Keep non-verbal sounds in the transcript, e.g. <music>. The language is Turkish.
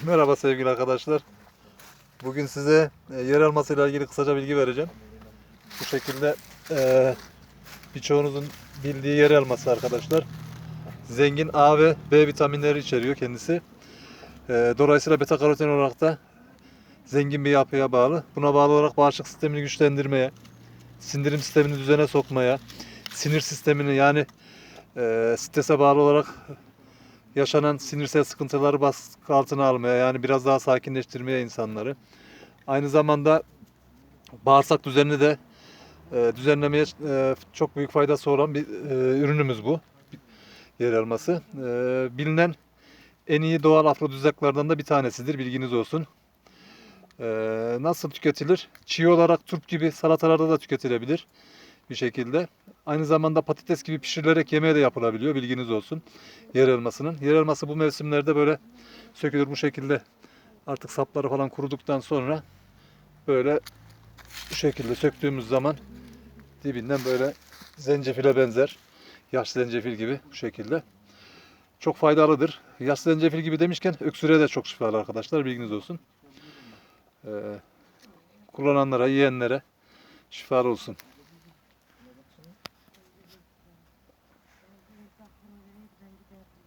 <laughs> Merhaba sevgili arkadaşlar. Bugün size e, yer elması ile ilgili kısaca bilgi vereceğim. Bu şekilde e, birçoğunuzun bildiği yer elması arkadaşlar. Zengin A ve B vitaminleri içeriyor kendisi. E, dolayısıyla beta karoten olarak da zengin bir yapıya bağlı. Buna bağlı olarak bağışıklık sistemini güçlendirmeye, sindirim sistemini düzene sokmaya, sinir sistemini yani e, strese bağlı olarak yaşanan sinirsel sıkıntıları baskı altına almaya yani biraz daha sakinleştirmeye insanları. Aynı zamanda bağırsak düzenini de e, düzenlemeye e, çok büyük faydası olan bir e, ürünümüz bu. Yer elması. E, bilinen en iyi doğal afrodizaklardan da bir tanesidir. Bilginiz olsun. E, nasıl tüketilir? Çiğ olarak turp gibi salatalarda da tüketilebilir bir şekilde. Aynı zamanda patates gibi pişirilerek yemeğe de yapılabiliyor. Bilginiz olsun. Yer elmasının. Yer elması bu mevsimlerde böyle sökülür bu şekilde. Artık sapları falan kuruduktan sonra böyle bu şekilde söktüğümüz zaman dibinden böyle zencefile benzer. Yaş zencefil gibi bu şekilde. Çok faydalıdır. Yaş zencefil gibi demişken öksürüğe de çok şifalı arkadaşlar. Bilginiz olsun. Ee, kullananlara, yiyenlere şifalı olsun. yerden giderdim.